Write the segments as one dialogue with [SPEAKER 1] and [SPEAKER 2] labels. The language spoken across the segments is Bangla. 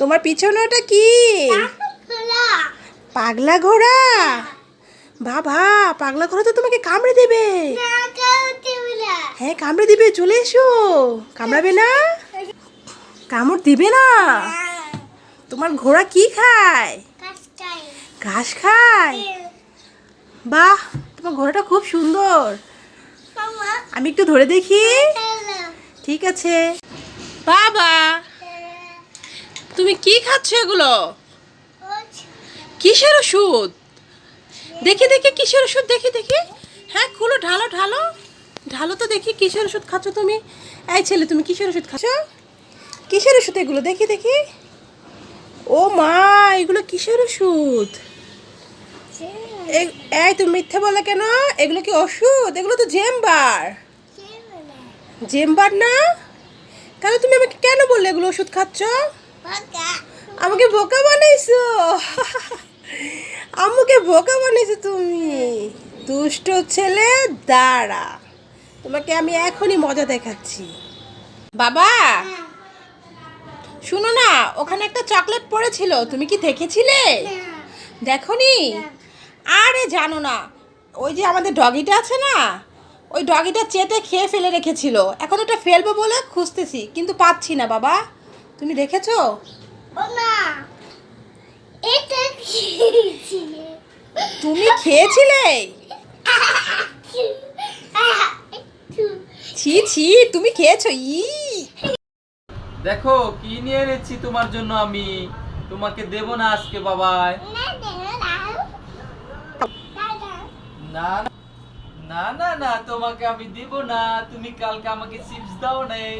[SPEAKER 1] তোমার পিছনে ওটা কি? পাগলা ঘোড়া? বাবা পাগলা ঘোড়া তো তোমাকে কামড়ে দেবে। হ্যাঁ কামড়ে দিবে চলে এসো। কামড়াবে না? কামড় দিবে না? তোমার ঘোড়া কি খায়? ঘাস খায়? বাহ তোমার ঘোড়াটা খুব সুন্দর। আমি একটু ধরে দেখি। ঠিক আছে। বাবা তুমি কি খাচ্ছ এগুলো? কিসের ওষুধ? দেখি দেখি কিসের ওষুধ? দেখি দেখি। হ্যাঁ খুলো ঢালো ঢালো। ঢালো তো দেখি কিসের ওষুধ খাচ্ছ তুমি? এই ছেলে তুমি কিসের ওষুধ খাচ্ছ? কিসের ওষুধ এগুলো? দেখি দেখি। ও মা এগুলো কিসের ওষুধ? এই তুমি মিথ্যে বলে কেন? এগুলো কি ওষুধ? এগুলো তো জেম্বার জেম্বার না? তাহলে তুমি আমাকে কেন বললে এগুলো ওষুধ খাচ্ছ? আমাকে বোকা বানাইছো? আম্মুকে বোকা বানাইছো তুমি। দুষ্ট ছেলে দাঁড়া। তোমাকে আমি এখনই মজা দেখাচ্ছি। বাবা! শুনো না ওখানে একটা চকলেট পড়েছিল তুমি কি দেখেছিলে? দেখনি? আরে জানো না ওই যে আমাদের ডগিটা আছে না ওই ডগিটা চেটে খেয়ে ফেলে রেখেছিল। এখন ওটা ফেলব বলে খুঁজতেছি কিন্তু পাচ্ছি না বাবা। তুমি দেখেছ? তুমি খেয়েছিলে? ছি ছি তুমি খেয়েছো? ই।
[SPEAKER 2] দেখো কি নিয়ে এনেছি তোমার জন্য আমি? তোমাকে দেব না আজকে বাবাই। না না, না না না তোমাকে আমি দিব না। তুমি কালকে আমাকে চিপস দাও নেই।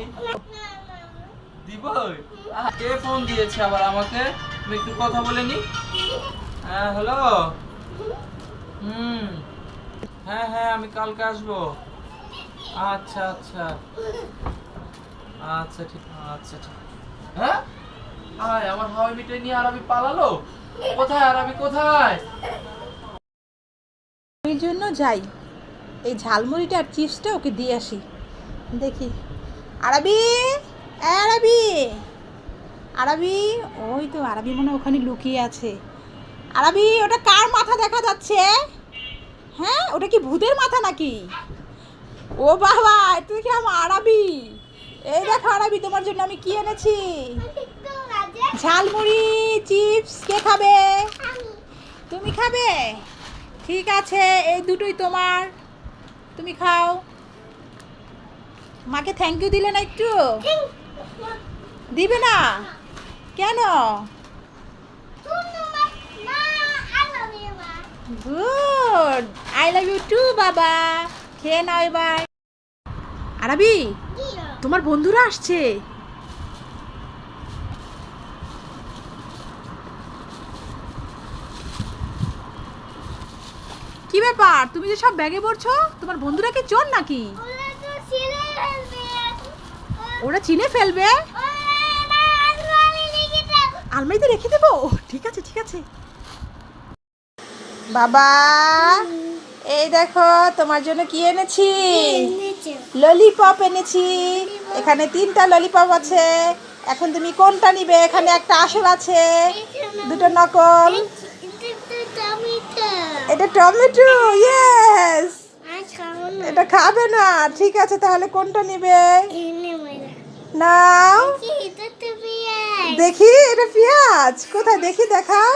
[SPEAKER 2] কে ফোন দিয়েছে আবার আমাকে? তুমি একটু কথা বলে নি? হ্যাঁ হ্যালো হুম। হ্যাঁ হ্যাঁ আমি কালকে আসব। আচ্ছা আচ্ছা। আচ্ছা ঠিক আচ্ছা ঠিক। হ্যাঁ? আয়, আমার হাওয়াই মিঠাই নিয়ে আরবি পালালো। কোথায়, আরবি কোথায়?
[SPEAKER 1] ওই জন্য যাই। এই ঝালমুড়িটা আর চিপসটা ওকে দিয়ে আসি। দেখি। আরবি! আরবি। আরবি? ওই তো, আরবি মনে ওখানে লুকিয়ে আছে। আরবি, ওটা কার মাথা দেখা যাচ্ছে? হ্যাঁ ওটা কি ভূতের মাথা নাকি? ও বাবা তুই কি আমার আরবি? এই দেখো আরবি, তোমার জন্য আমি কি এনেছি? ঝালমুড়ি, চিপস, কে খাবে? তুমি খাবে? ঠিক আছে, এই দুটোই তোমার। তুমি খাও। মাকে থ্যাংক ইউ দিলে না একটু? দিবে না? কেন? Good. I love you too বাবা। খেয়ে নাও এবার। আরবি তোমার বন্ধুরা আসছে। কি ব্যাপার? তুমি যে সব ব্যাগে পড়ছো তোমার বন্ধুরা কি চোর নাকি? ওরা চিনে ফেলবে। আলমারিতে রেখে দেবো? ঠিক আছে ঠিক আছে। বাবা এই দেখো তোমার জন্য কি এনেছি? ললিপপ এনেছি। এখানে তিনটা ললিপপ আছে। এখন তুমি কোনটা নিবে? এখানে একটা আসল আছে। দুটো নকল। এটা টমেটো ইয়েস এটা খাবে না। ঠিক আছে তাহলে কোনটা নিবে? নাও। দেখি এটা পেঁয়াজ। কোথায়? দেখি দেখাও।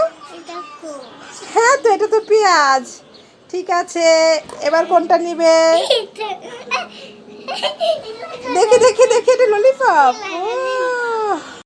[SPEAKER 1] হ্যাঁ তো এটা তো পেঁয়াজ। ঠিক আছে এবার কোনটা নিবে? দেখি দেখি দেখি এটা ললিপপ